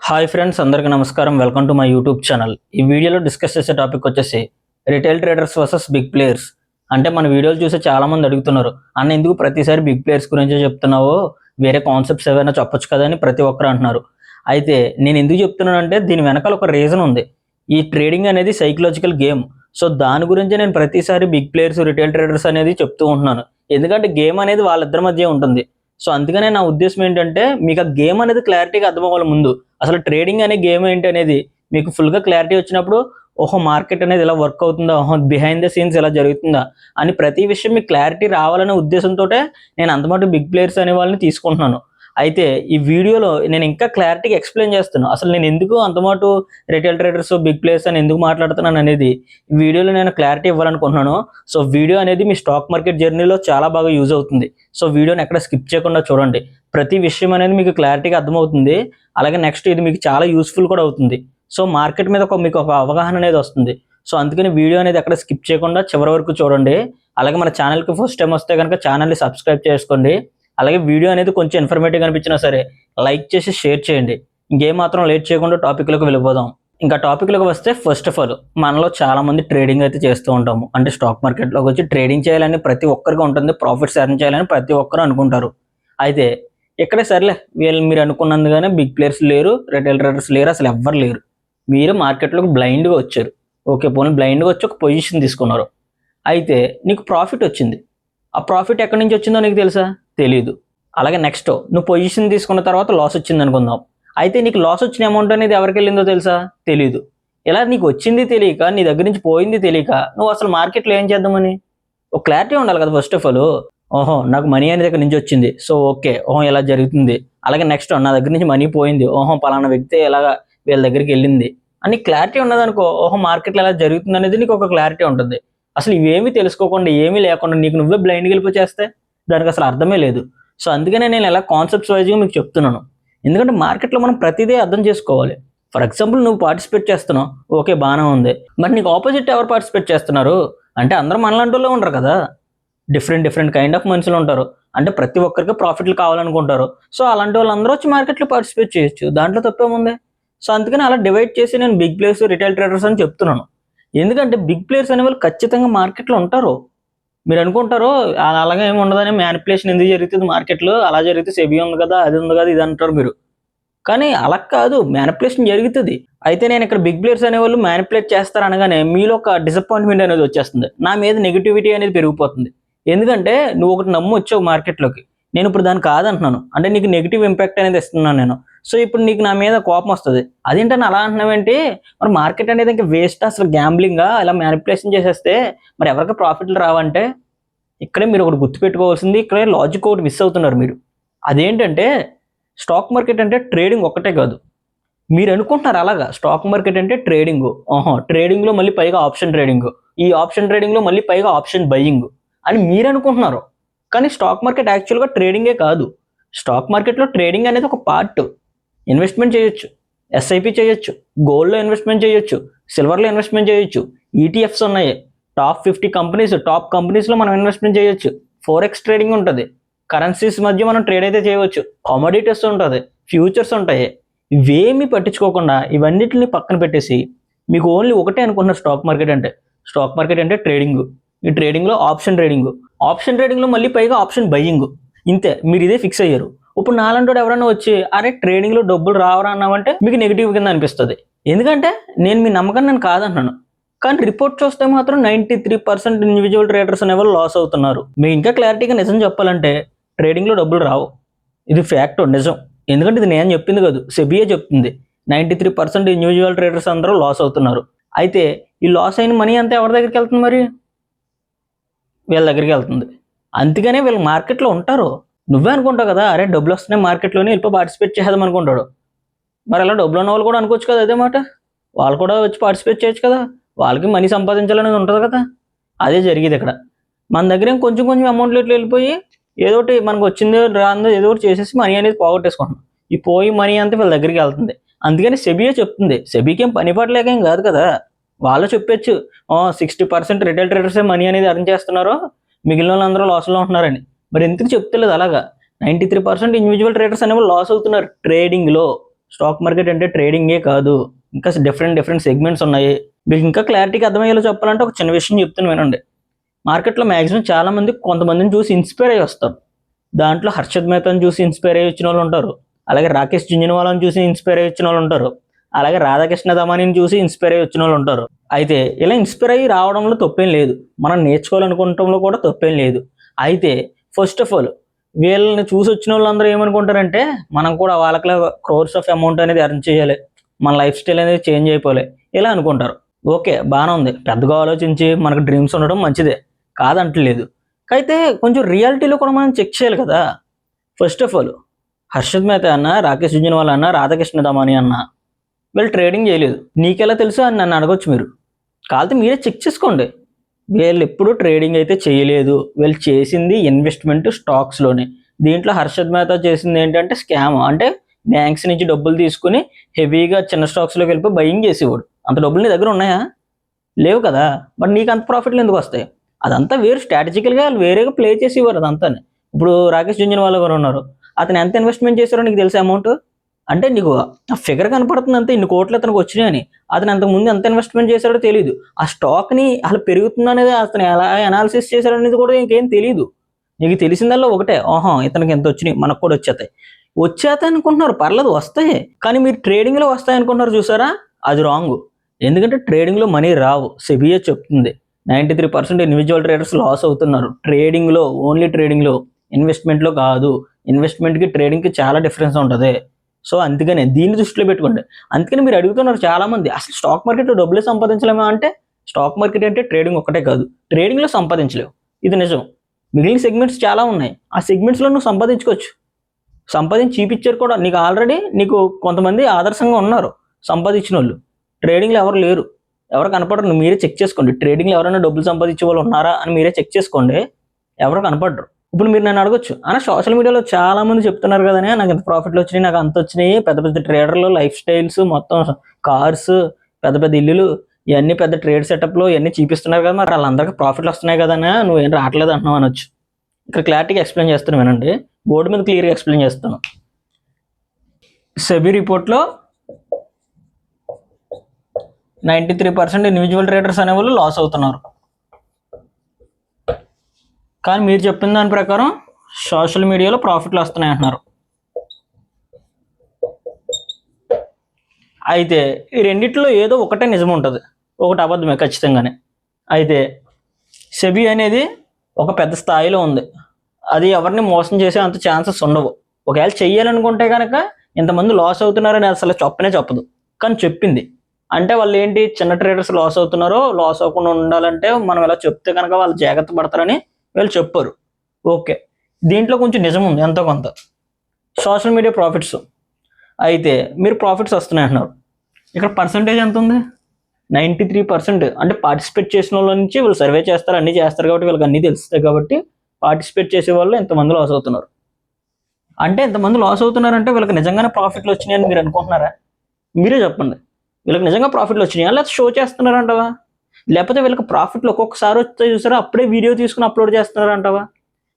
Hi friends అందరికీ నమస్కారం. Welcome to my YouTube channel ఈ వీడియోలో డిస్కస్ చేసే టాపిక్ వచ్చేసి retail traders versus big players అంటే మన వీడియోలు చూసి చాలామంది అడుగుతున్నారు అన్న ఎందుకు ప్రతిసారి బిగ్ ప్లేయర్స్ గురించే చెప్తున్నావో? వేరే కాన్సెప్ట్స్ ఏవైనా చెప్పొచ్చు కదా? అని ప్రతి ఒక్కరు అంటున్నారు. అయితే నేను ఎందుకు చెప్తున్నానంటే దీని వెనకాల ఒక రీజన్ ఉంది. ఈ ట్రేడింగ్ అనేది సైకలాజికల్ గేమ్ సో దాని గురించి నేను ప్రతిసారి బిగ్ ప్లేయర్స్ రిటైల్ ట్రేడర్స్ అనేది చెప్తూ ఉంటున్నాను. ఎందుకంటే గేమ్ అనేది వాళ్ళిద్దరి మధ్య ఉంటుంది. సో అందుకనే నా ఉద్దేశం ఏంటంటే మీకు ఆ గేమ్ అనేది క్లారిటీగా అర్థమవ్వాలి ముందు. అసలు ట్రేడింగ్ అనే గేమ్ ఏంటి అనేది మీకు ఫుల్గా క్లారిటీ వచ్చినప్పుడు ఓహో మార్కెట్ అనేది ఇలా వర్క్ అవుతుందా ఓహో బిహైండ్ ద సీన్స్ ఇలా జరుగుతుందా అని ప్రతి విషయం మీకు క్లారిటీ రావాలనే ఉద్దేశంతో నేను అంతమాట బిగ్ ప్లేయర్స్ అనే వాళ్ళని తీసుకుంటున్నాను. అయితే ఈ వీడియోలో నేను ఇంకా క్లారిటీగా ఎక్స్ప్లెయిన్ చేస్తాను అసలు నేను ఎందుకు అంతమాటు రిటైల్ ట్రేడర్స్ బిగ్ ప్లేస్ అని ఎందుకు మాట్లాడుతున్నాను అనేది ఈ వీడియోలో నేను క్లారిటీ ఇవ్వాలనుకుంటున్నాను. సో వీడియో అనేది మీ స్టాక్ మార్కెట్ జర్నీలో చాలా బాగా యూజ్ అవుతుంది. సో వీడియోని ఎక్కడ స్కిప్ చేయకుండా చూడండి. ప్రతి విషయం అనేది మీకు క్లారిటీగా అర్థమవుతుంది. అలాగే నెక్స్ట్ ఇది మీకు చాలా యూస్ఫుల్ కూడా అవుతుంది. సో మార్కెట్ మీద ఒక మీకు ఒక అవగాహన అనేది వస్తుంది. సో అందుకని వీడియో అనేది ఎక్కడ స్కిప్ చేయకుండా చివరి వరకు చూడండి. అలాగే మన ఛానల్కి ఫస్ట్ టైం వస్తే కనుక ఛానల్ని సబ్స్క్రైబ్ చేసుకోండి. అలాగే వీడియో అనేది కొంచెం ఇన్ఫర్మేటివ్ అనిపించినా సరే లైక్ చేసి షేర్ చేయండి. ఇంకేం మాత్రం లేట్ చేయకుండా టాపిక్లోకి వెళ్ళిపోదాం. ఇంకా టాపిక్లోకి వస్తే ఫస్ట్ ఆఫ్ ఆల్ మనలో చాలా మంది ట్రేడింగ్ అయితే చేస్తూ ఉంటాము. అంటే స్టాక్ మార్కెట్లోకి వచ్చి ట్రేడింగ్ చేయాలని ప్రతి ఒక్కరికి ఉంటుంది ప్రాఫిట్స్ ఎర్న్ చేయాలని ప్రతి ఒక్కరు అనుకుంటారు. అయితే ఇక్కడే సర్లే వీళ్ళు మీరు అనుకున్నందుగానే బిగ్ ప్లేయర్స్ లేరు రిటైల్ ట్రేడర్స్ లేరు అసలు ఎవ్వరు లేరు. మీరు మార్కెట్లోకి బ్లైండ్గా వచ్చారు. ఓకే పోనీ బ్లైండ్గా వచ్చి ఒక పొజిషన్ తీసుకున్నారు. అయితే నీకు ప్రాఫిట్ వచ్చింది. ఆ ప్రాఫిట్ ఎక్కడి నుంచి వచ్చిందో నీకు తెలుసా? తెలీదు. అలాగే నెక్స్ట్ నువ్వు పొజిషన్ తీసుకున్న తర్వాత లాస్ వచ్చింది అనుకుందాం. అయితే నీకు లాస్ వచ్చిన అమౌంట్ అనేది ఎవరికి వెళ్ళిందో తెలుసా? తెలీదు. ఇలా నీకు వచ్చింది తెలియక నీ దగ్గర నుంచి పోయింది తెలియక నువ్వు అసలు మార్కెట్లో ఏం చేద్దామని? ఒక క్లారిటీ ఉండాలి కదా ఫస్ట్ ఆఫ్ ఆల్ ఓహో నాకు మనీ అనేది దగ్గర నుంచి వచ్చింది. సో ఓకే ఓహో ఇలా జరుగుతుంది. అలాగే నెక్స్ట్ నా దగ్గర నుంచి మనీ పోయింది. ఓహో పలానా వ్యక్తి ఇలాగ వీళ్ళ దగ్గరికి వెళ్ళింది. అని క్లారిటీ ఉన్నదనుకో ఓహో మార్కెట్లో ఎలా జరుగుతుంది అనేది నీకు ఒక క్లారిటీ ఉంటుంది. అసలు ఇవేమీ తెలుసుకోకుండా ఏమీ లేకుండా నీకు నువ్వే బ్లైండ్కి వెళ్ళిపోయి చేస్తే దానికి అసలు అర్థమే లేదు. సో అందుకనే నేను ఇలా కాన్సెప్ట్స్ వైజ్గా మీకు చెప్తున్నాను. ఎందుకంటే మార్కెట్లో మనం ప్రతిదీ అర్థం చేసుకోవాలి. ఫర్ ఎగ్జాంపుల్ నువ్వు పార్టిసిపేట్ చేస్తున్నావు. ఓకే బాగానే ఉంది. మరి నీకు ఆపోజిట్ ఎవరు పార్టిసిపేట్ చేస్తున్నారు? అంటే అందరూ మనలాంటి వాళ్ళే ఉండరు కదా. డిఫరెంట్ డిఫరెంట్ కైండ్ ఆఫ్ మనుషులు ఉంటారు. అంటే ప్రతి ఒక్కరికి ప్రాఫిట్లు కావాలనుకుంటారు. సో అలాంటి వాళ్ళందరూ వచ్చి మార్కెట్లో పార్టిసిపేట్ చేయొచ్చు. దాంట్లో తప్పేముంది? సో అందుకని అలా డివైడ్ చేసి నేను బిగ్ ప్లేస్ రిటైల్ ట్రేడర్స్ అని చెప్తున్నాను. ఎందుకంటే బిగ్ ప్లేయర్స్ అనే వాళ్ళు ఖచ్చితంగా మార్కెట్లో ఉంటారు. మీరు అనుకుంటారు అలాగే ఏమి ఉండదని మ్యానిపులేషన్ ఎందుకు జరుగుతుంది మార్కెట్లో అలా జరిగితే సెబీ ఉంది కదా అది ఉంది కదా ఇది అంటారు మీరు. కానీ అలా కాదు మ్యానిపులేషన్ జరుగుతుంది. అయితే నేను ఇక్కడ బిగ్ ప్లేయర్స్ అనేవాళ్ళు మ్యానిపులేట్ చేస్తారు అనగానే మీలో ఒక డిసప్పాయింట్మెంట్ అనేది వచ్చేస్తుంది. నా మీద నెగిటివిటీ అనేది పెరిగిపోతుంది. ఎందుకంటే నువ్వు ఒకటి నమ్ము వచ్చావు మార్కెట్లోకి నేను ఇప్పుడు దాన్ని కాదంటున్నాను. అంటే నీకు నెగిటివ్ ఇంపాక్ట్ అనేది ఇస్తున్నాను నేను. సో ఇప్పుడు నీకు నా మీద కోపం వస్తుంది. అదేంటని అలా అంటున్నావేంటి? మరి మార్కెట్ అనేది ఇంకా వేస్ట్ అసలు గ్యాంబ్లింగ్గా ఇలా మ్యానిపులేషన్ చేసేస్తే మరి ఎవరికి ప్రాఫిట్లు రావంటే? ఇక్కడే మీరు ఒకటి గుర్తుపెట్టుకోవాల్సింది ఇక్కడే లాజిక్ ఒకటి మిస్ అవుతున్నారు మీరు. అదేంటంటే స్టాక్ మార్కెట్ అంటే ట్రేడింగ్ ఒక్కటే కాదు. మీరు అనుకుంటున్నారు అలాగా స్టాక్ మార్కెట్ అంటే ట్రేడింగ్ ఓహో ట్రేడింగ్లో మళ్ళీ పైగా ఆప్షన్ ట్రేడింగ్ ఈ ఆప్షన్ ట్రేడింగ్లో మళ్ళీ పైగా ఆప్షన్ బయ్యింగ్ అని మీరు అనుకుంటున్నారు. కానీ స్టాక్ మార్కెట్ యాక్చువల్గా ట్రేడింగే కాదు. స్టాక్ మార్కెట్లో ట్రేడింగ్ అనేది ఒక పార్ట్. ఇన్వెస్ట్మెంట్ చేయొచ్చు. ఎస్ఐపి చేయొచ్చు. గోల్డ్లో ఇన్వెస్ట్మెంట్ చేయొచ్చు. సిల్వర్లో ఇన్వెస్ట్మెంట్ చేయొచ్చు. ఈటీఎఫ్స్ ఉన్నాయి. టాప్ ఫిఫ్టీ కంపెనీస్ టాప్ కంపెనీస్లో మనం ఇన్వెస్ట్మెంట్ చేయొచ్చు. ఫోరెక్స్ ట్రేడింగ్ ఉంటుంది. కరెన్సీస్ మధ్య మనం ట్రేడ్ అయితే చేయవచ్చు. కామోడిటీస్ ఉంటుంది. ఫ్యూచర్స్ ఉంటాయి. ఇవేమీ పట్టించుకోకుండా ఇవన్నిటిని పక్కన పెట్టేసి మీకు ఓన్లీ ఒకటే అనుకున్న స్టాక్ మార్కెట్ అంటే స్టాక్ మార్కెట్ అంటే ట్రేడింగ్. ఈ ట్రేడింగ్లో ఆప్షన్ ట్రేడింగ్ ఆప్షన్ ట్రేడింగ్లో మళ్ళీ పైగా ఆప్షన్ బయ్యింగ్ ఇంతే మీరు ఇదే ఫిక్స్ అయ్యారు. ఇప్పుడు నాలంటోడు ఎవరైనా వచ్చి అరే ట్రేడింగ్లో డబ్బులు రావరా అన్నామంటే మీకు నెగిటివ్ కింద అనిపిస్తుంది. ఎందుకంటే నేను మీ నమ్మకం నేను కాదంటున్నాను. కానీ రిపోర్ట్ చూస్తే మాత్రం ninety three percent individual traders అనేవాళ్ళు లాస్ అవుతున్నారు. మీకు ఇంకా క్లారిటీగా నిజం చెప్పాలంటే ట్రేడింగ్లో డబ్బులు రావు. ఇది ఫ్యాక్ట్ నిజం. ఎందుకంటే ఇది నేను చెప్పింది కాదు సెబియే చెప్తుంది. Ninety three percent individual traders అందరూ లాస్ అవుతున్నారు. అయితే ఈ లాస్ అయిన మనీ అంతా ఎవరి దగ్గరికి వెళ్తుంది మరి? వీళ్ళ దగ్గరికి వెళ్తుంది. అందుకనే వీళ్ళు మార్కెట్లో ఉంటారు. నువ్వే అనుకుంటావు కదా అరే డబ్బులు వస్తున్నాయి మార్కెట్లోనే వెళ్ళిపో పార్టిసిపేట్ చేద్దాం అనుకుంటాడు. మరి అలా డబ్బులు ఉన్న వాళ్ళు కూడా అనుకోవచ్చు కదా అదే మాట. వాళ్ళు కూడా వచ్చి పార్టిసిపేట్ చేయొచ్చు కదా. వాళ్ళకి మనీ సంపాదించాలనేది ఉంటుంది కదా. అదే జరిగేది ఇక్కడ. మన దగ్గర ఏం కొంచెం కొంచెం అమౌంట్లు ఇట్లా వెళ్ళిపోయి ఏదో ఒకటి మనకు వచ్చిందో రాందో ఏదో ఒకటి చేసేసి మనీ అనేది పోగొట్టేసుకుంటున్నాం ఈ పోయి మనీ అంతా వీళ్ళ దగ్గరికి వెళ్తుంది. అందుకని సెబియే చెప్తుంది. సెబీకి ఏం పని పడలేక ఏం కాదు కదా. వాళ్ళు చెప్పొచ్చు. సిక్స్టీ పర్సెంట్ రిటైల్ ట్రేడర్సే మనీ అనేది అర్న్ చేస్తున్నారో మిగిలిన వాళ్ళందరూ లాస్లో ఉంటున్నారని. మరి ఎందుకు చెప్తలేదు అలాగా? Ninety three percent individual traders అనేవి లాస్ అవుతున్నారు ట్రేడింగ్లో స్టాక్ మార్కెట్ అంటే ట్రేడింగే కాదు. ఇంకా డిఫరెంట్ డిఫరెంట్ సెగ్మెంట్స్ ఉన్నాయి. మీకు ఇంకా క్లారిటీగా అర్థమయ్యేలా చెప్పాలంటే ఒక చిన్న విషయం చెప్తాను వినండి. మార్కెట్లో మ్యాక్సిమం చాలా మంది కొంతమందిని చూసి ఇన్స్పైర్ అయ్యి వస్తారు. దాంట్లో హర్షద్ మేతాని చూసి ఇన్స్పైర్ అయ్యి వచ్చిన వాళ్ళు ఉంటారు. అలాగే రాకేష్ జుంజునవాలని చూసి ఇన్స్పైర్ అయ్యి వచ్చిన వాళ్ళు ఉంటారు. అలాగే రాధాకృష్ణ దమానిని చూసి ఇన్స్పైర్ అయ్యి వచ్చిన వాళ్ళు ఉంటారు. అయితే ఇలా ఇన్స్పైర్ అయ్యి రావడంలో తప్పేం లేదు. మనం నేర్చుకోవాలనుకుంటంలో కూడా తప్పేం లేదు. అయితే ఫస్ట్ ఆఫ్ ఆల్ వీళ్ళని చూసి వచ్చిన వాళ్ళందరూ ఏమనుకుంటారంటే మనం కూడా వాళ్ళకి క్రోర్స్ ఆఫ్ అమౌంట్ అనేది అర్న్ చేయాలి. మన లైఫ్ స్టైల్ అనేది చేంజ్ అయిపోవాలి. ఇలా అనుకుంటారు. ఓకే బాగానే ఉంది. పెద్దగా ఆలోచించి మనకు డ్రీమ్స్ ఉండడం మంచిదే. కాదంటలేదు. అయితే కొంచెం రియాలిటీలో కూడా మనం చెక్ చేయాలి కదా. ఫస్ట్ ఆఫ్ ఆల్ హర్షద్ మేత అన్న రాకేష్ జుంజన్వాలా అన్న రాధాకృష్ణ దమాని అన్న వీళ్ళు ట్రేడింగ్ చేయలేదు. నీకెలా తెలుసు అని నన్ను అడగొచ్చు మీరు. కాకపోతే మీరే చెక్ చేసుకోండి. వీళ్ళు ఎప్పుడూ ట్రేడింగ్ అయితే చేయలేదు. వీళ్ళు చేసింది ఇన్వెస్ట్మెంట్ స్టాక్స్లోనే దీంట్లో హర్షద్ మేతా చేసింది ఏంటంటే స్కామ్ అంటే బ్యాంక్స్ నుంచి డబ్బులు తీసుకుని హెవీగా చిన్న స్టాక్స్లోకి వెళ్ళిపోయి బయింగ్ చేసేవాడు. అంత డబ్బులు నీ దగ్గర ఉన్నాయా? లేవు కదా. మరి నీకు అంత ప్రాఫిట్లు ఎందుకు వస్తాయి? అదంతా వేరు. స్ట్రాటజికల్గా వాళ్ళు వేరేగా ప్లే చేసేవారు అదంతా ఇప్పుడు రాకేష్ జుంజన్ వాళ్ళు గారు ఉన్నారు. అతను ఎంత ఇన్వెస్ట్మెంట్ చేశారో నీకు తెలిసే అమౌంట్ అంటే నీకు ఆ ఫిగర్ కనపడుతుంది అంతే ఇన్ని కోట్లు అతనికి వచ్చినాయని అతను అంతకుముందు ఎంత ఇన్వెస్ట్మెంట్ చేశాడో తెలియదు ఆ స్టాక్ని అసలు పెరుగుతుంది అనేది అతను ఎలా అనాలిసిస్ చేశాడనేది కూడా ఇంకేం తెలియదు నీకు తెలిసిందల్లా ఒకటే ఓహో ఇతనికి ఎంత వచ్చినాయి? మనకు కూడా వచ్చేతాయి వచ్చేతాయి అనుకుంటున్నారు పర్లేదు వస్తాయి. కానీ మీరు ట్రేడింగ్లో వస్తాయి అనుకుంటున్నారు చూసారా? అది రాంగ్ ఎందుకంటే ట్రేడింగ్లో మనీ రావు. సెబియే చెప్తుంది. Ninety three percent individual traders loss అవుతున్నారు ట్రేడింగ్లో ఓన్లీ ట్రేడింగ్లో ఇన్వెస్ట్మెంట్లో కాదు. ఇన్వెస్ట్మెంట్కి ట్రేడింగ్కి చాలా డిఫరెన్స్ ఉంటుంది. సో అందుకనే దీన్ని దృష్టిలో పెట్టుకోండి. అందుకని మీరు అడుగుతున్నారు చాలా మంది అసలు స్టాక్ మార్కెట్లో డబ్బులు సంపాదించలేమా? అంటే స్టాక్ మార్కెట్ అంటే ట్రేడింగ్ ఒకటే కాదు ట్రేడింగ్లో సంపాదించలేవు. ఇది నిజం. మిగిలిన సెగ్మెంట్స్ చాలా ఉన్నాయి. ఆ సెగ్మెంట్స్లో నువ్వు సంపాదించుకోవచ్చు. సంపాదించి చూపించారు కూడా. నీకు ఆల్రెడీ నీకు కొంతమంది ఆదర్శంగా ఉన్నారు సంపాదించిన వాళ్ళు ట్రేడింగ్లో ఎవరు లేరు. ఎవరు కనపడరు. మీరే చెక్ చేసుకోండి. ట్రేడింగ్లో ఎవరైనా డబ్బులు సంపాదించే వాళ్ళు ఉన్నారా అని మీరే చెక్ చేసుకోండి. ఎవరు కనపడరు. ఇప్పుడు మీరు నన్ను అడగొచ్చు. అన్న సోషల్ మీడియాలో చాలా మంది చెప్తున్నారు కదనే నాకు ఇంత ప్రాఫిట్లు వచ్చినాయి నాకు అంత వచ్చినాయి పెద్ద పెద్ద ట్రేడర్లు లైఫ్ స్టైల్స్ మొత్తం కార్స్ పెద్ద పెద్ద ఇల్లులు ఇవన్నీ పెద్ద ట్రేడ్ సెటప్లో ఇవన్నీ చూపిస్తున్నారు కదా మరి వాళ్ళందరికీ ప్రాఫిట్లు వస్తున్నాయి కదనే నువ్వేం రావట్లేదు అంటున్నావు అనొచ్చు ఇక్కడ క్లారిటీగా ఎక్స్ప్లెయిన్ చేస్తాను వినండి. బోర్డు మీద క్లియర్గా ఎక్స్ప్లెయిన్ చేస్తాను. సెబీ రిపోర్ట్లో ninety three percent individual traders అనేవాళ్ళు లాస్ అవుతున్నారు. కానీ మీరు చెప్పిన దాని ప్రకారం సోషల్ మీడియాలో ప్రాఫిట్లు వస్తున్నాయి అంటున్నారు. అయితే ఈ రెండిట్లో ఏదో ఒకటే నిజం ఉంటుంది. ఒకటి అబద్ధమే ఖచ్చితంగానే. అయితే సెబీ అనేది ఒక పెద్ద స్థాయిలో ఉంది. అది ఎవరిని మోసం చేసే అంత ఛాన్సెస్ ఉండవు. ఒకవేళ చెయ్యాలనుకుంటే కనుక ఇంతమంది లాస్ అవుతున్నారని అసలు చెప్పనే చెప్పదు. కానీ చెప్పింది. అంటే వాళ్ళు ఏంటి చిన్న ట్రేడర్స్ లాస్ అవుతున్నారో లాస్ అవ్వకుండా ఉండాలంటే మనం ఇలా చెప్తే కనుక వాళ్ళు జాగ్రత్త పడతారని వీళ్ళు చెప్పారు. ఓకే. దీంట్లో కొంచెం నిజం ఉంది ఎంతో కొంత. Social media profits. అయితే మీరు ప్రాఫిట్స్ వస్తున్నాయి అంటున్నారు. ఇక్కడ పర్సంటేజ్ ఎంత ఉంది? Ninety three percent. అంటే పార్టిసిపేట్ చేసిన వాళ్ళ నుంచి వీళ్ళు సర్వే చేస్తారు అన్నీ చేస్తారు కాబట్టి వీళ్ళకి అన్నీ తెలుస్తాయి కాబట్టి పార్టిసిపేట్ చేసే వాళ్ళు ఇంతమంది లాస్ అవుతున్నారు. అంటే ఇంతమంది లాస్ అవుతున్నారంటే వీళ్ళకి నిజంగానే ప్రాఫిట్లు వచ్చినాయని మీరు అనుకుంటున్నారా? మీరే చెప్పండి. వీళ్ళకి నిజంగా ప్రాఫిట్లు వచ్చినాయా? లేకపోతే షో చేస్తున్నారంటవా? లేకపోతే వీళ్ళకి ప్రాఫిట్లు ఒక్కొక్కసారి వస్తే చూసారా అప్పుడే వీడియో తీసుకుని అప్లోడ్ చేస్తున్నారంటవా?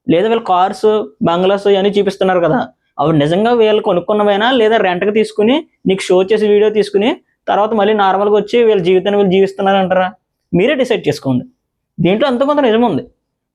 లేదా వీళ్ళు కార్స్ బంగ్లాస్ ఇవన్నీ చూపిస్తున్నారు కదా. అవి నిజంగా వీళ్ళు కొనుక్కున్నవైనా? లేదా రెంట్కి తీసుకుని నీకు షో చేసి వీడియో తీసుకుని తర్వాత మళ్ళీ నార్మల్గా వచ్చి వీళ్ళ జీవితాన్ని వీళ్ళు జీవిస్తున్నారంటారా? మీరే డిసైడ్ చేసుకోండి. దీంట్లో అంత కొంత నిజం ఉంది.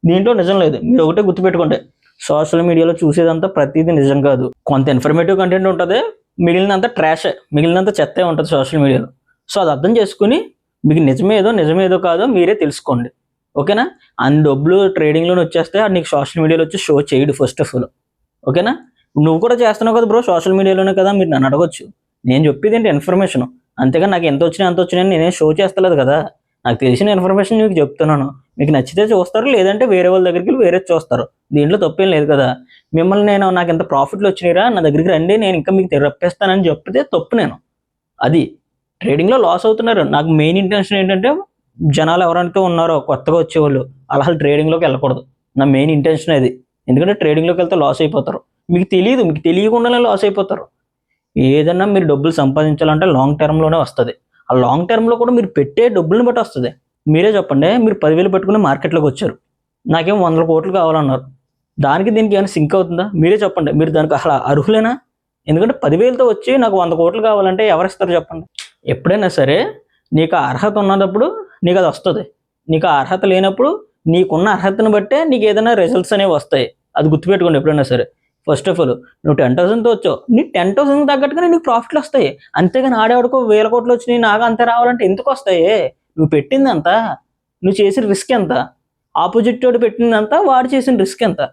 దీంట్లో నిజం లేదు. మీరు ఒకటే గుర్తుపెట్టుకోండి. సోషల్ మీడియాలో చూసేదంతా ప్రతిదీ నిజం కాదు. కొంత ఇన్ఫర్మేటివ్ కంటెంట్ ఉంటుంది మిగిలినంత ట్రాష్ మిగిలినంత చెత్తే ఉంటుంది సోషల్ మీడియాలో సో అది అర్థం చేసుకుని మీకు నిజమేదో నిజమేదో కాదో మీరే తెలుసుకోండి. ఓకేనా? అన్ని డబ్బులు ట్రేడింగ్లోనే వచ్చేస్తే అది నీకు సోషల్ మీడియాలో వచ్చి షో చేయడు ఫస్ట్ ఆఫ్ ఆల్. ఓకేనా? నువ్వు కూడా చేస్తున్నావు కదా బ్రో సోషల్ మీడియాలోనే కదా మీరు నన్ను అడగొచ్చు. నేను చెప్పేది ఏంటి? ఇన్ఫర్మేషన్. అంతేగా నాకు ఎంత వచ్చినా అంత వచ్చినాయని నేనేం షో చేస్తలేదు కదా. నాకు తెలిసిన ఇన్ఫర్మేషన్ మీకు చెప్తున్నాను. మీకు నచ్చితే చూస్తారు లేదంటే వేరే వాళ్ళ దగ్గరికి వెళ్ళి వేరే చూస్తారు. దీంట్లో తప్పేం లేదు కదా. మిమ్మల్ని నేను నాకు ఎంత ప్రాఫిట్లు వచ్చినాయిరా నా దగ్గరికి రండి నేను ఇంకా మీకు తెరప్పేస్తానని చెప్తే తప్పు నేను. అది. ట్రేడింగ్లో లాస్ అవుతున్నారు. నాకు మెయిన్ ఇంటెన్షన్ ఏంటంటే జనాలు ఎవరైతే ఉన్నారో కొత్తగా వచ్చేవాళ్ళు అలా ట్రేడింగ్లోకి వెళ్ళకూడదు. నా మెయిన్ ఇంటెన్షన్ అది. ఎందుకంటే ట్రేడింగ్లోకి వెళ్తే లాస్ అయిపోతారు. మీకు తెలియదు మీకు తెలియకుండానే లాస్ అయిపోతారు. ఏదన్నా మీరు డబ్బులు సంపాదించాలంటే లాంగ్ టర్మ్లోనే వస్తుంది. ఆ లాంగ్ టర్మ్లో కూడా మీరు పెట్టే డబ్బులను బట్టి వస్తుంది. మీరే చెప్పండి మీరు పదివేలు పెట్టుకుని మార్కెట్లోకి వచ్చారు. నాకేం వందల కోట్లు కావాలన్నారు. దానికి దీనికి ఏమైనా సింక్ అవుతుందా? మీరే చెప్పండి. మీరు దానికి అసలు అర్హులేనా? ఎందుకంటే పదివేలతో వచ్చి నాకు వంద కోట్లు కావాలంటే ఎవరిస్తారు చెప్పండి? ఎప్పుడైనా సరే నీకు ఆ అర్హత ఉన్నప్పుడు నీకు అది వస్తుంది. నీకు ఆ అర్హత లేనప్పుడు నీకున్న అర్హతను బట్టే నీకు ఏదైనా రిజల్ట్స్ అనేవి వస్తాయి. అది గుర్తుపెట్టుకోండి ఎప్పుడైనా సరే. ఫస్ట్ ఆఫ్ ఆల్ నువ్వు టెన్ థౌసండ్తో వచ్చావు. నీ టెన్ థౌసండ్ తగ్గట్టుగానే నీకు ప్రాఫిట్లు వస్తాయి. అంతేగాని ఆడేవాడికో వేల కోట్లు వచ్చినాయి నాకు అంత రావాలంటే ఎందుకు వస్తాయి? నువ్వు పెట్టింది ఎంత నువ్వు చేసిన రిస్క్ ఎంత? ఆపోజిట్ వాడు పెట్టింది అంత వాడు చేసిన రిస్క్ ఎంత?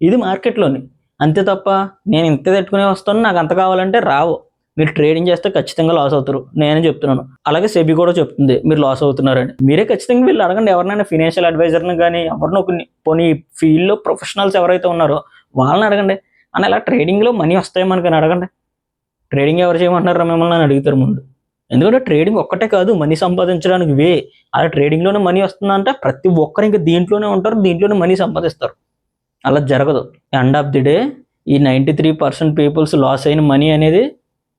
ఇది మార్కెట్లోని అంతే తప్ప నేను ఇంత తట్టుకునే వస్తాను నాకు అంత కావాలంటే రావు. మీరు ట్రేడింగ్ చేస్తే ఖచ్చితంగా లాస్ అవుతారు. నేనే చెప్తున్నాను. అలాగే సెబీ కూడా చెప్తుంది మీరు లాస్ అవుతున్నారని. మీరే ఖచ్చితంగా వీళ్ళు అడగండి. ఎవరినైనా ఫినాన్షియల్ అడ్వైజర్ని కానీ ఎవరినో కొన్ని పోనీ ఫీల్డ్లో ప్రొఫెషనల్స్ ఎవరైతే ఉన్నారో వాళ్ళని అడగండి. అని అలా ట్రేడింగ్లో మనీ వస్తాయి మనకని అడగండి. ట్రేడింగ్ ఎవరు చేయమంటున్నారో మిమ్మల్ని అని అడుగుతారు ముందు. ఎందుకంటే ట్రేడింగ్ ఒక్కటే కాదు మనీ సంపాదించడానికి వే. అలా ట్రేడింగ్లోనే మనీ వస్తుందంటే ప్రతి ఒక్కరు ఇంకా దీంట్లోనే ఉంటారు దీంట్లోనే మనీ సంపాదిస్తారు. అలా జరగదు. ఎండ్ ఆఫ్ ది డే ఈ ninety three percent peoples loss అయిన మనీ అనేది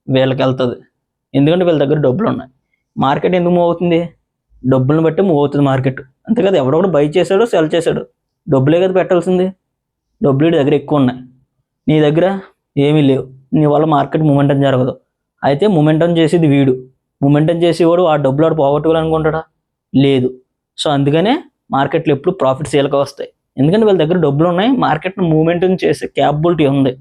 వీళ్ళకి వెళ్తుంది ఎందుకంటే వీళ్ళ దగ్గర డబ్బులు ఉన్నాయి మార్కెట్ ఎందుకు మూవ్ అవుతుంది? డబ్బులను బట్టి మూవ్ అవుతుంది మార్కెట్. అంతే కదా ఎవడొకడు బై చేశాడో సెల్ చేశాడు. డబ్బులే కదా పెట్టాల్సింది. డబ్బులు దగ్గర ఎక్కువ ఉన్నాయి. నీ దగ్గర ఏమీ లేవు. నీ వల్ల మార్కెట్ మూమెంటం జరగదు. అయితే మూమెంటం చేసేది వీడు. మూమెంటం చేసేవాడు ఆ డబ్బులు ఆడు పోగొట్టుకోవాలనుకుంటాడా? లేదు. సో అందుకనే మార్కెట్లో ఎప్పుడు ప్రాఫిట్ వీళ్ళకి వస్తాయి. ఎందుకంటే వీళ్ళ దగ్గర డబ్బులు ఉన్నాయి. మార్కెట్ను మూమెంటం చేసే క్యాపబిలిటీ ఉంది.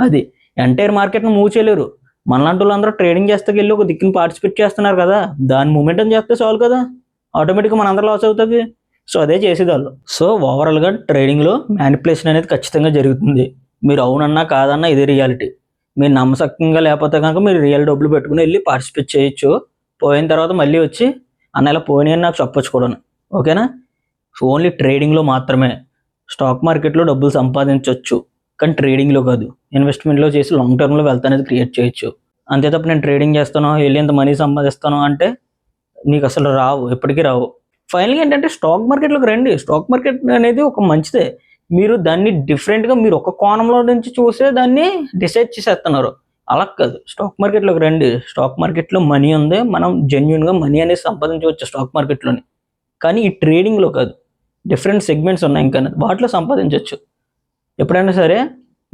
అది. ఎంటైర్ మార్కెట్ను మూవ్ చేయలేరు. మనలాంటి వాళ్ళందరూ ట్రేడింగ్ చేస్తే వెళ్ళి ఒక దిక్కుని పార్టిసిపేట్ చేస్తున్నారు కదా దాని మూమెంటం చేస్తే చాలు కదా. ఆటోమేటిక్గా మనందరూ లాస్ అవుతుంది. సో అదే చేసేదాళ్ళు. సో ఓవరాల్గా ట్రేడింగ్లో మ్యానిపులేషన్ అనేది ఖచ్చితంగా జరుగుతుంది. మీరు అవునన్నా కాదన్నా ఇదే రియాలిటీ. మీరు నమ్మసక్యంగా లేకపోతే కనుక మీరు రియల్ డబ్బులు పెట్టుకుని వెళ్ళి పార్టిసిపేట్ చేయొచ్చు. పోయిన తర్వాత మళ్ళీ వచ్చి అన్న ఇలా పోయినాయని నాకు చెప్పొచ్చు కూడా ఓకేనా? ఓన్లీ ట్రేడింగ్లో మాత్రమే. స్టాక్ మార్కెట్లో డబ్బులు సంపాదించవచ్చు కానీ ట్రేడింగ్లో కాదు. ఇన్వెస్ట్మెంట్లో చేసి లాంగ్ టర్మ్లో వెల్త్ అనేది క్రియేట్ చేయొచ్చు. అంతే తప్ప నేను ట్రేడింగ్ చేస్తాను వెళ్ళి ఎంత మనీ సంపాదిస్తాను అంటే నీకు అసలు రావు ఎప్పటికీ రావు. ఫైనల్గా ఏంటంటే స్టాక్ మార్కెట్లోకి రండి. స్టాక్ మార్కెట్ అనేది ఒక మంచిదే. మీరు దాన్ని డిఫరెంట్గా మీరు ఒక కోణంలో నుంచి చూసే దాన్ని డిసైడ్ చేసేస్తున్నారు. అలా కాదు. స్టాక్ మార్కెట్లోకి రండి. స్టాక్ మార్కెట్లో మనీ ఉంది. మనం జెన్యున్గా మనీ అనేది సంపాదించవచ్చు స్టాక్ మార్కెట్లోని కానీ ఈ ట్రేడింగ్లో కాదు. డిఫరెంట్ సెగ్మెంట్స్ ఉన్నాయి ఇంకా వాటిలో సంపాదించవచ్చు. ఎప్పుడైనా సరే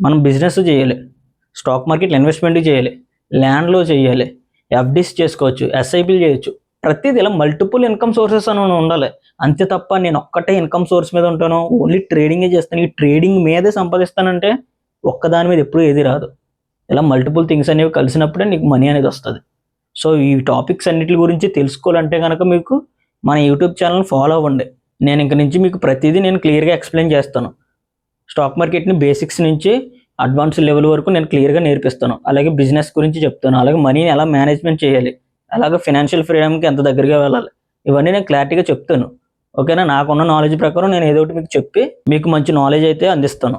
మనం బిజినెస్ చేయాలి. స్టాక్ మార్కెట్లో ఇన్వెస్ట్మెంట్ చేయాలి. ల్యాండ్లో చేయాలి. ఎఫ్డీస్ చేసుకోవచ్చు. ఎస్ఐపీలు చేయొచ్చు. ప్రతిదీ ఇలా మల్టిపుల్ ఇన్కమ్ సోర్సెస్ అని ఉండాలి. అంతే తప్ప నేను ఒక్కటే ఇన్కమ్ సోర్స్ మీద ఉంటాను. ఓన్లీ ట్రేడింగే చేస్తాను. ఈ ట్రేడింగ్ మీదే సంపాదిస్తానంటే ఒక్కదాని మీద ఎప్పుడూ ఏది రాదు. ఇలా మల్టిపుల్ థింగ్స్ అనేవి కలిసినప్పుడే నీకు మనీ అనేది వస్తుంది. సో ఈ టాపిక్స్ అన్నిటి గురించి తెలుసుకోవాలంటే కనుక మీకు మన యూట్యూబ్ ఛానల్ ఫాలో అవ్వండి. నేను ఇంక నుంచి మీకు ప్రతిదీ నేను క్లియర్గా ఎక్స్ప్లెయిన్ చేస్తాను. స్టాక్ మార్కెట్ని బేసిక్స్ నుంచి అడ్వాన్స్ లెవెల్ వరకు నేను క్లియర్గా నేర్పిస్తాను. అలాగే బిజినెస్ గురించి చెప్తాను. అలాగే మనీని ఎలా మేనేజ్మెంట్ చేయాలి? అలాగే ఫినాన్షియల్ ఫ్రీడమ్కి ఎంత దగ్గరగా వెళ్ళాలి? ఇవన్నీ నేను క్లారిటీగా చెప్తాను. ఓకేనా? నాకున్న నాలెడ్జ్ ప్రకారం నేను ఏదో ఒకటి మీకు చెప్పి మీకు మంచి నాలెడ్జ్ అయితే అందిస్తాను.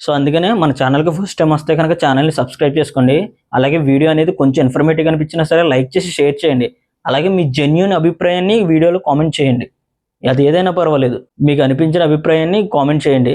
సో అందుకనే మన ఛానల్కి ఫస్ట్ టైం వస్తే కనుక ఛానల్ని సబ్స్క్రైబ్ చేసుకోండి. అలాగే వీడియో అనేది కొంచెం ఇన్ఫర్మేటివ్ అనిపించినా సరే లైక్ చేసి షేర్ చేయండి. అలాగే మీ జెన్యున్ అభిప్రాయాన్ని వీడియోలో కామెంట్ చేయండి. అది ఏదైనా పర్వాలేదు. మీకు అనిపించిన అభిప్రాయాన్ని కామెంట్ చేయండి.